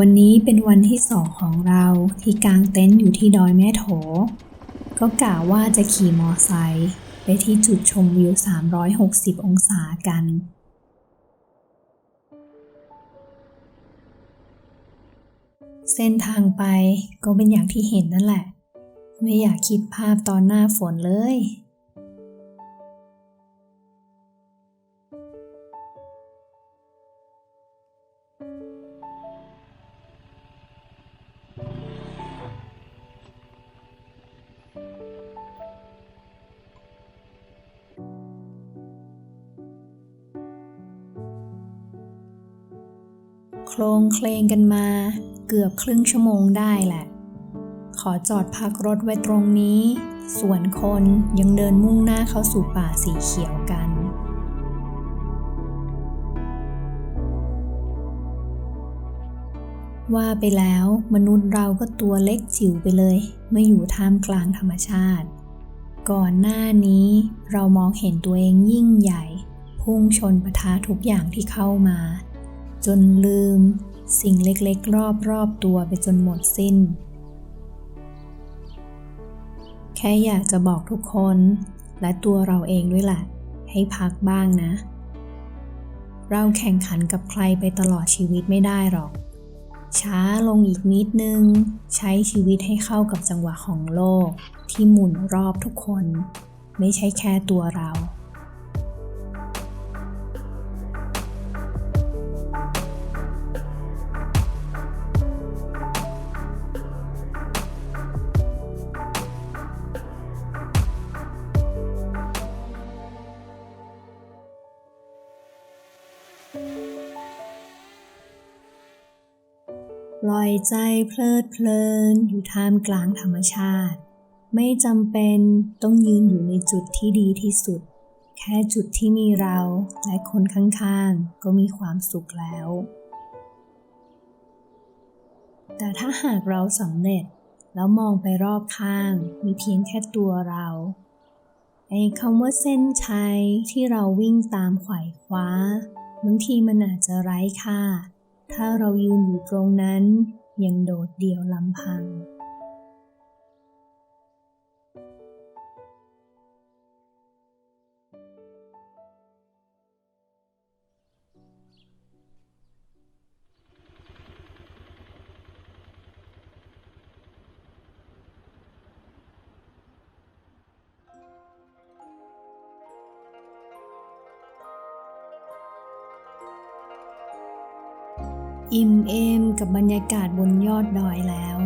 วันนี้เป็นวันที่สองของเราที่กางเต็นท์อยู่ที่ดอยแม่โถ ก็กะว่าจะขี่มอไซค์ไปที่จุดชมวิว 360 องศากัน เส้นทางไปก็เป็นอย่างที่เห็นนั่นแหละ ไม่อยากคิดภาพตอนหน้าฝนเลย โครงเคลงกันมา เกือบครึ่งชั่วโมงได้แหละ ขอจอดพักรถไว้ตรงนี้ ส่วนคนยังเดินมุ่งหน้าเข้าสู่ป่าสีเขียวกัน ว่าไปแล้วมนุษย์เราก็ตัวเล็กจิ๋วไปเลย ไม่อยู่ท่ามกลางธรรมชาติ ก่อนหน้านี้เรามองเห็นตัวเองยิ่งใหญ่ พุ่งชนปะทะทุกอย่างที่เข้ามา จนลืม สิ่งเล็กๆ รอบๆตัวไปจนหมดสิ้น แค่อยากจะบอกทุกคน และตัวเราเองด้วยแหละให้พักบ้างนะ เราแข่งขันกับใครไปตลอดชีวิตไม่ได้หรอก ช้าลงอีกนิดนึง ใช้ชีวิตให้เข้ากับจังหวะของโลกที่หมุนรอบทุกคน ไม่ใช่แค่ตัวเรา ล่อยใจเพลิดเพลินอยู่ท่ามกลางธรรมชาติ ไม่จำเป็นต้องยืนอยู่ในจุดที่ดีที่สุด แค่จุดที่มีเราและคนข้างๆ ก็มีความสุขแล้ว แต่ถ้าหากเราสำเร็จแล้วมองไปรอบข้าง มีเพียงแค่ตัวเราไอ้คำว่าเส้นชัยที่เราวิ่งตามไขว่คว้าบางทีมันอาจจะไร้ค่า ถ้าเรายืนอยู่ตรงนั้นยังโดดเดี่ยวลำพัง อิ่มเอมกับบรรยากาศบนยอดดอยแล้ว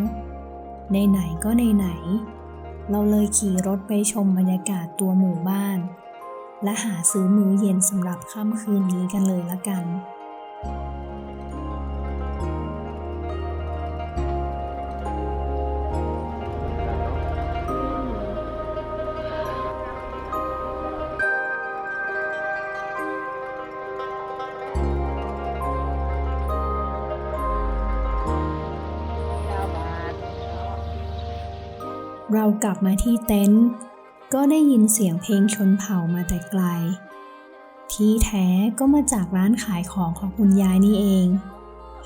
ในไหนๆก็ในไหนๆเราเลยขี่รถไปชมบรรยากาศตัวหมู่บ้าน และหาซื้อมื้อเย็นสำหรับค่ำคืนนี้กันเลยละกัน เรากลับมาที่เต็นท์ก็ได้ยินเสียงเพลงชนเผ่ามาแต่ไกล ที่แท้ก็มาจากร้านขายของของคุณยายนี่เอง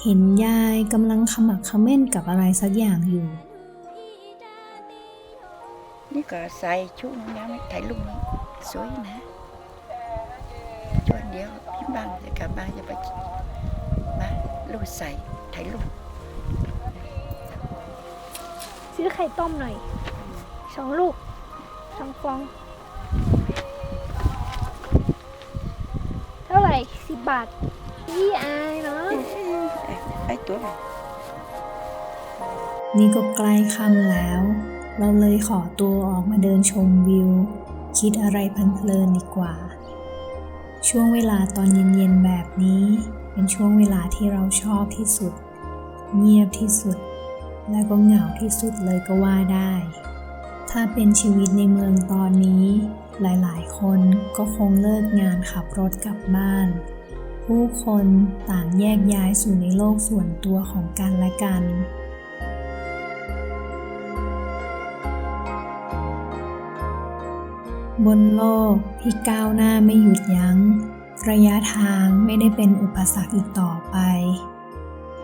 เห็นยายกำลังขมักเขม้นกับอะไรสักอย่างอยู่ นี่ก็ใส่ชุดนี้ไม่ถ่ายรูปสวยนะชวนเดียวพี่บางจะกลับบ้านจะไปมาลูกใส่ถ่ายรูปซื้อไข่ต้มหน่อย สองลูกสองฟอง เท่าไหร่สิบบาทยี่อายเนาะไอ้ไอ้ตัวนี่ก็ใกล้ค่ำแล้ว เราเลยขอตัวออกมาเดินชมวิว คิดอะไรเพลินๆดีกว่า ช่วงเวลาตอนเย็นๆแบบนี้ เป็นช่วงเวลาที่เราชอบที่สุด เงียบที่สุด และก็เหงาที่สุดเลยก็ว่าได้ ถ้าเป็นชีวิตในเมืองตอนนี้ หลายๆ คนก็คงเลิกงานขับรถกลับบ้าน ผู้คนต่างแยกย้ายสู่ในโลกส่วนตัวของกันและกันบนโลกที่ก้าวหน้าไม่หยุดยัง้ง ระยะทางไม่ได้เป็นอุปสรรคอีกต่อไป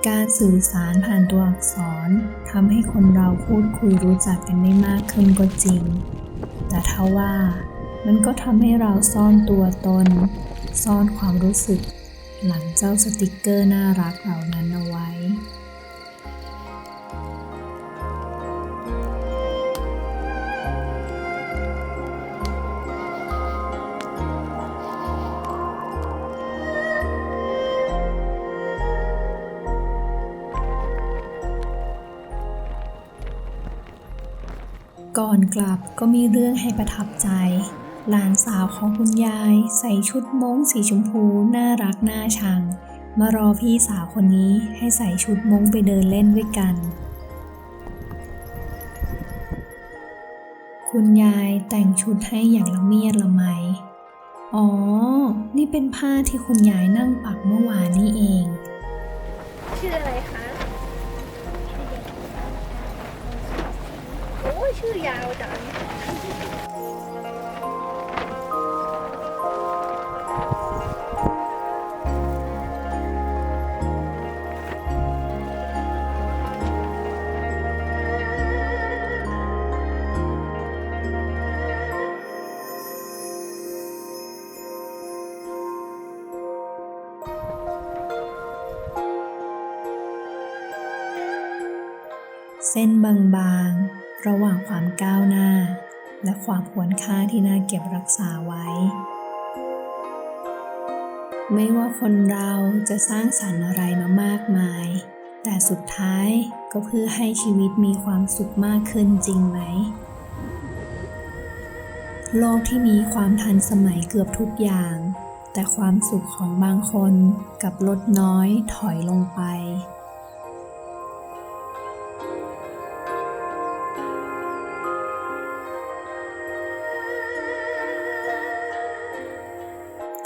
การสื่อสารผ่านตัวอักษรทำให้คนเราพูดคุยรู้จักกันได้มากขึ้นก็จริง แต่ถ้าว่ามันก็ทำให้เราซ่อนตัวตน ซ่อนความรู้สึก หลังเจ้าสติกเกอร์น่ารักเหล่านั้นเอาไว้ ก่อนกลับก็มีเรื่องให้ประทับใจ หลานสาวของคุณยาย ใส่ชุดม้งสีชมพูน่ารักน่าชัง มารอพี่สาวคนนี้ให้ใส่ชุดม้งไปเดินเล่นด้วยกัน คุณยายแต่งชุดให้อย่างละเมียดละไม อ๋อ นี่เป็นผ้าที่คุณยายนั่งปักเมื่อวานนี่เอง ชื่ออะไรคะ ชื่อยาวจังเส้นบางๆ ระหว่างความก้าวหน้า และความควรค่าที่น่าเก็บรักษาไว้ ไม่ว่าคนเราจะสร้างสรรค์อะไรมามากมาย แต่สุดท้ายก็เพื่อให้ชีวิตมีความสุขมากขึ้นจริงไหม โลกที่มีความทันสมัยเกือบทุกอย่าง แต่ความสุขของบางคนกับลดน้อยถอยลงไป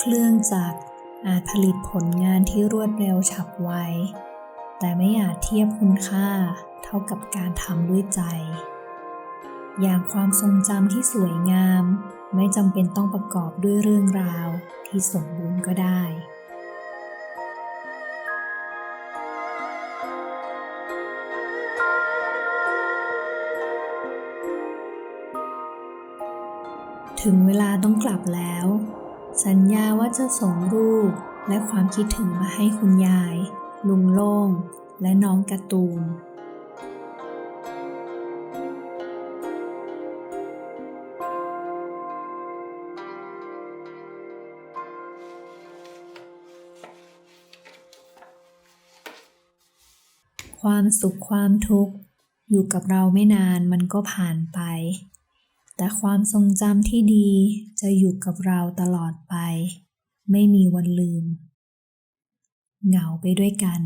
เครื่องจักรอาจผลิตผลงานที่รวดเร็วฉับไว แต่ไม่อาจเทียบคุณค่าเท่ากับการทำด้วยใจ อย่างความทรงจำที่สวยงาม ไม่จำเป็นต้องประกอบด้วยเรื่องราวที่สมบูรณ์ก็ได้ถึงเวลาต้องกลับแล้ว สัญญาว่าจะส่งรูปและความคิดถึงมาให้คุณยาย ลุงโล่ง และน้องการ์ตูนความสุขความทุกข์ อยู่กับเราไม่นานมันก็ผ่านไป แต่ความทรงจำที่ดีจะอยู่กับเราตลอดไป ไม่มีวันลืม เหงาไปด้วยกัน